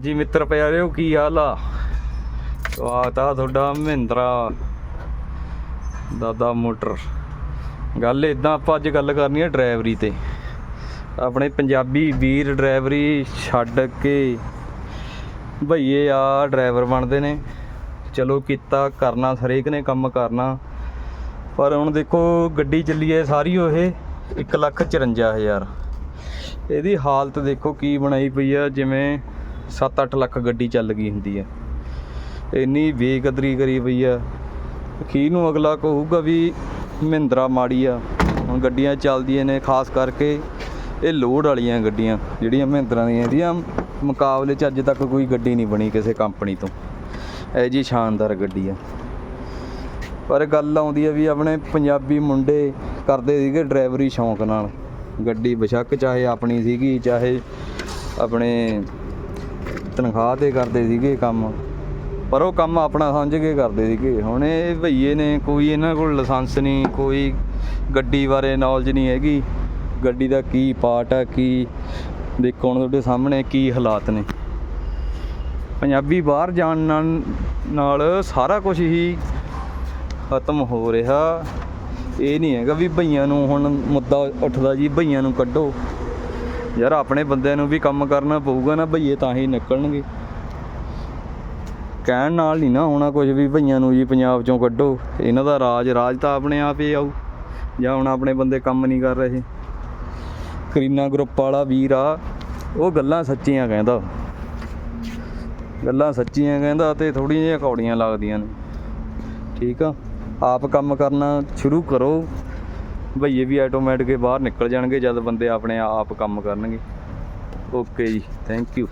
ਜੀ ਮਿੱਤਰ ਪਿਆਰਿਓ, ਕੀ ਹਾਲ ਆ? ਸਵਾਗਤ ਆ ਤੁਹਾਡਾ ਮਹਿੰਦਰਾ ਦਾਦਾ ਮੋਟਰ। ਗੱਲ ਇਦਾਂ ਆਪਾਂ ਅੱਜ ਗੱਲ ਕਰਨੀ ਹੈ ਡਰਾਈਵਰੀ ਤੇ। ਆਪਣੇ ਪੰਜਾਬੀ ਵੀਰ ਡਰਾਈਵਰੀ ਛੱਡ ਕੇ ਭਈਏ ਆ ਡਰਾਈਵਰ ਬਣਦੇ ਨੇ। ਚਲੋ ਕੀਤਾ, ਕਰਨਾ, ਹਰੇਕ ਨੇ ਕੰਮ ਕਰਨਾ। ਪਰ ਹੁਣ ਦੇਖੋ, ਗੱਡੀ ਚੱਲੀ ਹੈ ਸਾਰੀ ਉਹ ਇਹ 154000 ਇਹਦੀ ਹਾਲਤ ਦੇਖੋ ਕੀ ਬਣਾਈ ਪਈ ਆ, ਜਿਵੇਂ 7-8 ਲੱਖ ਗੱਡੀ ਚੱਲ ਗਈ ਹੁੰਦੀ ਹੈ ਇੰਨੀ ਬੇਕਦਰੀ ਕਰੀ ਪਈ ਆ। ਅਖੀਰ ਨੂੰ ਅਗਲਾ ਕਹੂਗਾ ਵੀ ਮਹਿੰਦਰਾ ਮਾੜੀ ਆ। ਹੁਣ ਗੱਡੀਆਂ ਚੱਲਦੀਆਂ ਨੇ, ਖਾਸ ਕਰਕੇ ਇਹ ਲੋਡ ਵਾਲੀਆਂ ਗੱਡੀਆਂ, ਜਿਹੜੀਆਂ ਮਹਿੰਦਰਾ ਦੀਆਂ, ਇਹਦੀਆਂ ਮੁਕਾਬਲੇ 'ਚ ਅੱਜ ਤੱਕ ਕੋਈ ਗੱਡੀ ਨਹੀਂ ਬਣੀ ਕਿਸੇ ਕੰਪਨੀ ਤੋਂ। ਇਹ ਜੀ ਸ਼ਾਨਦਾਰ ਗੱਡੀ ਆ। ਪਰ ਗੱਲ ਆਉਂਦੀ ਆ ਵੀ ਆਪਣੇ ਪੰਜਾਬੀ ਮੁੰਡੇ ਕਰਦੇ ਸੀਗੇ ਡਰਾਈਵਰੀ ਸ਼ੌਂਕ ਨਾਲ। ਗੱਡੀ ਬਸ਼ੱਕ ਚਾਹੇ ਆਪਣੀ ਸੀਗੀ, ਚਾਹੇ ਆਪਣੇ ਤਨਖਾਹ ਤੇ ਕਰਦੇ ਸੀਗੇ ਕੰਮ, ਪਰ ਉਹ ਕੰਮ ਆਪਣਾ ਸਮਝ ਕੇ ਕਰਦੇ ਸੀਗੇ। ਹੁਣ ਇਹ ਭਈਏ ਨੇ ਕੋਈ ਇਹਨਾਂ ਕੋਲ ਲਾਇਸੈਂਸ ਨਹੀਂ, ਕੋਈ ਗੱਡੀ ਬਾਰੇ ਨੌਲੇਜ ਨਹੀਂ ਹੈਗੀ। ਗੱਡੀ ਦਾ ਕੀ ਪਾਰਟ ਆ, ਕੀ ਦੇਖੋ ਹੁਣ ਤੁਹਾਡੇ ਸਾਹਮਣੇ ਕੀ ਹਾਲਾਤ ਨੇ। ਪੰਜਾਬੀ ਬਾਹਰ ਜਾਣ ਨਾਲ ਨਾਲ ਸਾਰਾ ਕੁਝ ਹੀ ਖਤਮ ਹੋ ਰਿਹਾ। ਇਹ ਨਹੀਂ ਹੈਗਾ ਵੀ ਭਈਆਂ ਨੂੰ ਹੁਣ ਮੁੱਦਾ ਉੱਠਦਾ ਜੀ, ਭਈਆਂ ਨੂੰ ਕੱਢੋ। ਯਾਰ ਆਪਣੇ ਬੰਦਿਆਂ ਨੂੰ ਵੀ ਕੰਮ ਕਰਨਾ ਪਊਗਾ ਨਾ ਭਈਏ, ਤਾਂ ਹੀ ਨਿਕਲਣਗੇ। ਕਹਿਣ ਨਾਲ ਨਹੀਂ ਨਾ ਹੋਣਾ ਕੁਝ ਵੀ, ਭਈਆਂ ਨੂੰ ਜੀ ਪੰਜਾਬ ਚੋਂ ਕੱਢੋ। ਇਹਨਾਂ ਦਾ ਰਾਜ ਰਾਜ ਤਾਂ ਆਪਣੇ ਆਪ ਹੀ ਆਊ, ਜਾਂ ਹੁਣ ਆਪਣੇ ਬੰਦੇ ਕੰਮ ਨਹੀਂ ਕਰ ਰਹੇ। ਕਰੀਨਾ ਗਰੁੱਪ ਵਾਲਾ ਵੀਰ ਆ, ਉਹ ਗੱਲਾਂ ਸੱਚੀਆਂ ਕਹਿੰਦਾ। ਗੱਲਾਂ ਸੱਚੀਆਂ ਕਹਿੰਦਾ ਤੇ ਥੋੜੀਆਂ ਜਿਹੀਆਂ ਕੌੜੀਆਂ ਲੱਗਦੀਆਂ ਨੇ। ਠੀਕ ਆ? ਆਪ ਕੰਮ ਕਰਨਾ ਸ਼ੁਰੂ ਕਰੋ। ਭਈਏ ਵੀ ਆਟੋਮੈਟਿਕ ਹੀ ਬਾਹਰ ਨਿਕਲ ਜਾਣਗੇ ਜਦ ਬੰਦੇ ਆਪਣੇ ਆਪ ਕੰਮ ਕਰਨਗੇ। ਓਕੇ ਜੀ ਥੈਂਕ ਯੂ